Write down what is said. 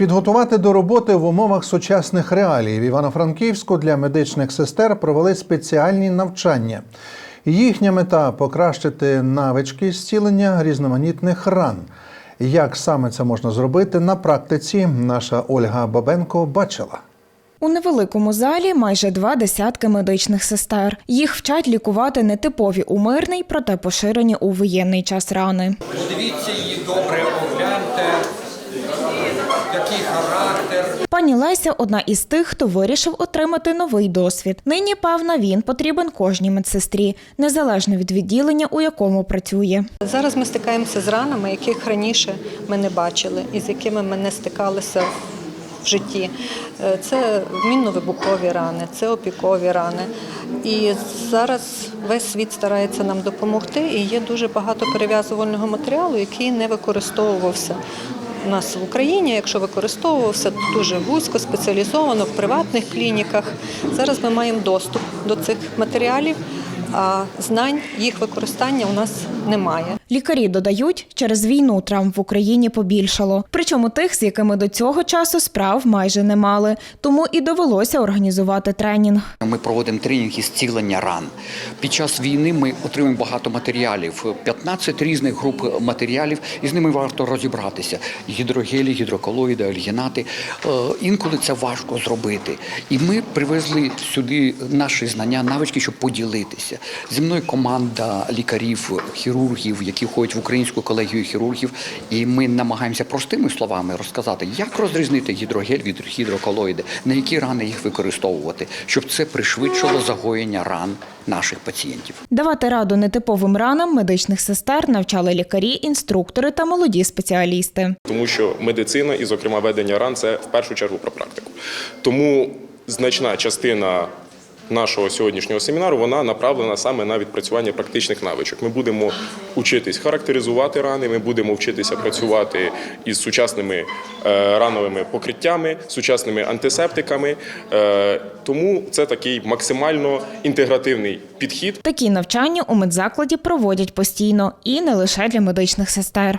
Підготувати до роботи в умовах сучасних реалій в Івано-Франківську для медичних сестер провели спеціальні навчання. Їхня мета покращити навички зцілення різноманітних ран. Як саме це можна зробити на практиці, наша Ольга Бабенко бачила. У невеликому залі майже два десятки медичних сестер. Їх вчать лікувати нетипові у мирний, проте поширені у воєнний час рани. Подивіться її добре, який характер. Пані Леся одна із тих, хто вирішив отримати новий досвід. Нині, певна, він потрібен кожній медсестрі, незалежно від відділення, у якому працює. Зараз ми стикаємося з ранами, яких раніше ми не бачили і з якими ми не стикалися в житті. Е, Це мінно-вибухові рани, це опікові рани. І зараз весь світ старається нам допомогти, і є дуже багато перев'язувального матеріалу, який не використовувався. У нас в Україні, якщо використовувався, дуже вузько, спеціалізовано в приватних клініках. Зараз ми маємо доступ до цих матеріалів, а знань їх використання у нас немає. Лікарі додають, через війну травм в Україні побільшало. Причому тих, з якими до цього часу справ майже не мали. Тому і довелося організувати тренінг. Ми проводимо тренінг із зцілення ран. Під час війни ми отримуємо багато матеріалів, 15 різних груп матеріалів, і з ними варто розібратися. Гідрогелі, гідроколоїди, альгінати. Е, Інколи це важко зробити. І ми привезли сюди наші знання, навички, щоб поділитися. Зі мною команда лікарів, хірургів, які ходять в українську колегію хірургів, і ми намагаємося простими словами розказати, як розрізнити гідрогель від гідроколоїди, на які рани їх використовувати, щоб це пришвидшило загоєння ран наших пацієнтів. Давати раду нетиповим ранам медичних сестер навчали лікарі, інструктори та молоді спеціалісти. тому що медицина і, зокрема, ведення ран це в першу чергу про практику. Тому значна частина нашого сьогоднішнього семінару вона направлена саме на відпрацювання практичних навичок. Ми будемо вчитись характеризувати рани, ми будемо вчитися працювати із сучасними е, рановими покриттями, сучасними антисептиками. Е, Тому це такий максимально інтегративний підхід. Такі навчання у медзакладі проводять постійно і не лише для медичних сестер.